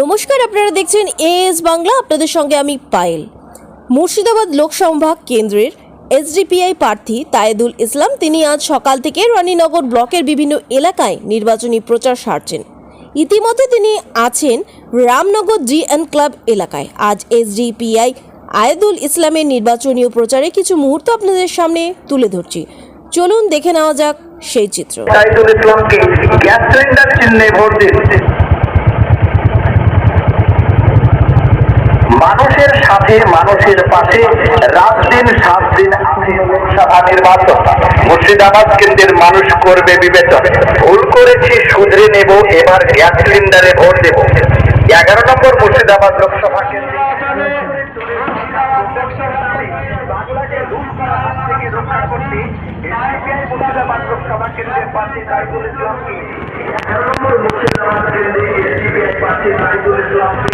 নমস্কার, আপনারা দেখছেন এএস বাংলা, আপনাদের সঙ্গে আমি পায়েল। মুর্শিদাবাদ লোকসভা কেন্দ্রের এসডিপিআই প্রার্থী তায়েদুল ইসলাম, তিনি আজ সকাল থেকে রানীনগর ব্লকের বিভিন্ন এলাকায় নির্বাচনী প্রচার সারছেন। ইতিমধ্যে তিনি আছেন রামনগর জি এন ক্লাব এলাকায়। আজ এসডিপিআই আয়েদুল ইসলামের নির্বাচনীয় প্রচারে কিছু মুহূর্ত আপনাদের সামনে তুলে ধরছি। চলুন দেখে নেওয়া যাক সেই চিত্র। ইসলামকে গ্যাস সিলিন্ডার চিহ্নে ভোট দিন। মানুষের মানুষের পাশে রাত দিন, সাত দিন নির্বাচন। মুর্শিদাবাদ কেন্দ্রের মানুষ করবে বিবেচন ভুল করেছি, শুধরে নেব, এবার গ্যাস সিলিন্ডারে ভোট দেব। এগারো নম্বর মুর্শিদাবাদ লোকসভা মুর্শিদাবাদ লোকসভা কেন্দ্রের এগারো নম্বর মুর্শিদাবাদ কেন্দ্রে ইসলামকে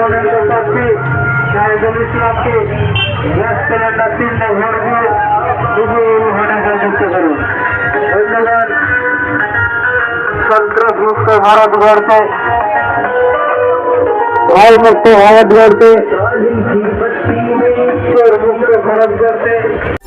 गोल्डन के साथ की शायद आपके गैस सिलेंडर तीन ने घर में होने का युक्त करूँ धन्यवाद संतोष मुक्त भारत गढ़ पे भाई मुक्त भारत गढ़ पे भारत गढ़ पे